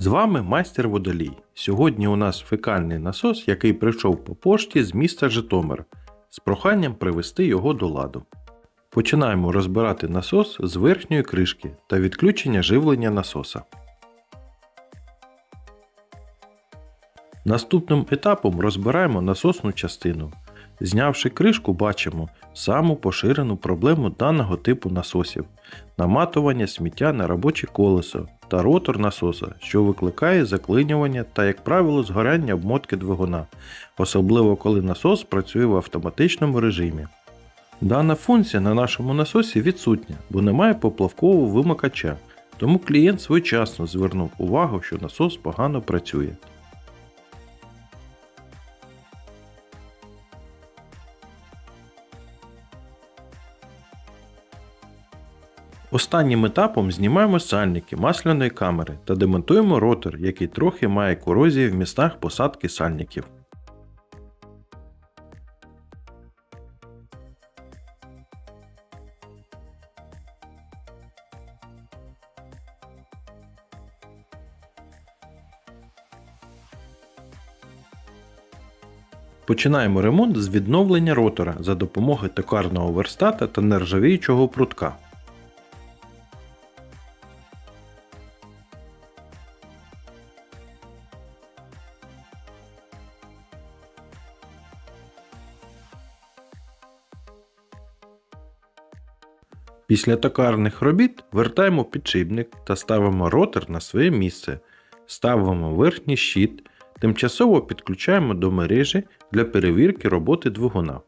З вами майстер водолій. Сьогодні у нас фекальний насос, який прийшов по пошті з міста Житомир з проханням привести його до ладу. Починаємо розбирати насос з верхньої кришки та відключення живлення насоса. Наступним етапом розбираємо насосну частину. Знявши кришку, бачимо саму поширену проблему даного типу насосів наматування сміття на робоче колесо та ротор насоса, що викликає заклинювання та, як правило, згоряння обмотки двигуна, особливо коли насос працює в автоматичному режимі. Дана функція на нашому насосі відсутня, бо немає поплавкового вимикача, тому клієнт своєчасно звернув увагу, що насос погано працює. Останнім етапом знімаємо сальники масляної камери та демонтуємо ротор, який трохи має корозії в містах посадки сальників. Починаємо ремонт з відновлення ротора за допомогою токарного верстата та нержавіючого прутка. Після токарних робіт вертаємо підшипник та ставимо ротор на своє місце. Ставимо верхній щит, тимчасово підключаємо до мережі для перевірки роботи двигуна.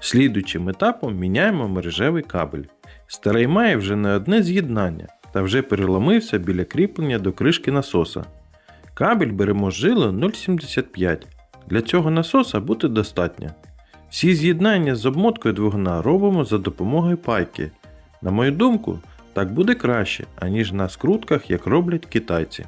Слідуючим етапом міняємо мережевий кабель. Старий має вже не одне з'єднання та вже переломився біля кріплення до кришки насоса. Кабель беремо жила 0,75. Для цього насоса буде достатньо. Всі з'єднання з обмоткою двигуна робимо за допомогою пайки. На мою думку, так буде краще, аніж на скрутках, як роблять китайці.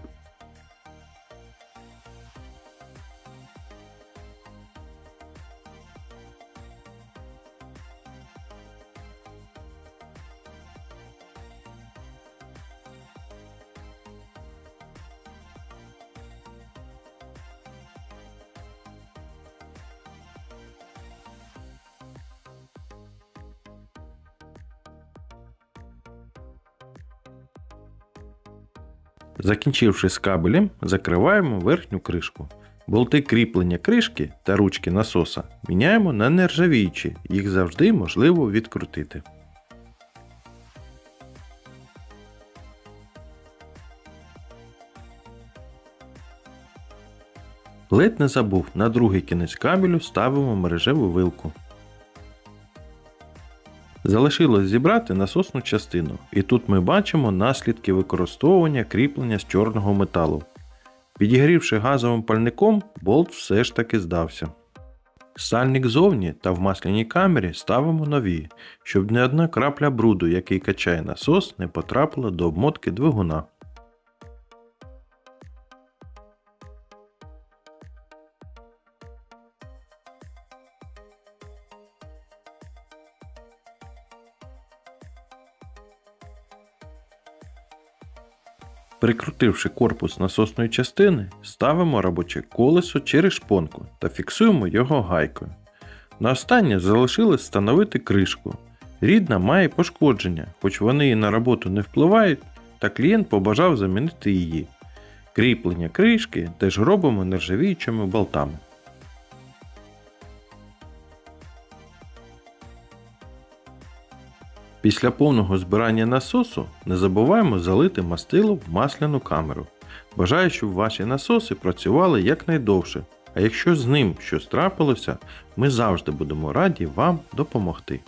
Закінчивши з кабелем, закриваємо верхню кришку. Болти кріплення кришки та ручки насоса міняємо на нержавіючі, їх завжди можливо відкрутити. Ледь не забув, на другий кінець кабелю ставимо мережеву вилку. Залишилось зібрати насосну частину, і тут ми бачимо наслідки використовування кріплення з чорного металу. Підігрівши газовим пальником, болт все ж таки здався. Сальник зовні та в масляній камері ставимо нові, щоб не одна крапля бруду, який качає насос, не потрапила до обмотки двигуна. Прикрутивши корпус насосної частини, ставимо робоче колесо через шпонку та фіксуємо його гайкою. На останнє залишилось встановити кришку. Рідна має пошкодження, хоч вони і на роботу не впливають, та клієнт побажав замінити її. Кріплення кришки теж робимо нержавіючими болтами. Після повного збирання насосу не забуваємо залити мастило в масляну камеру. Бажаю, щоб ваші насоси працювали якнайдовше, а якщо з ним щось трапилося, ми завжди будемо раді вам допомогти.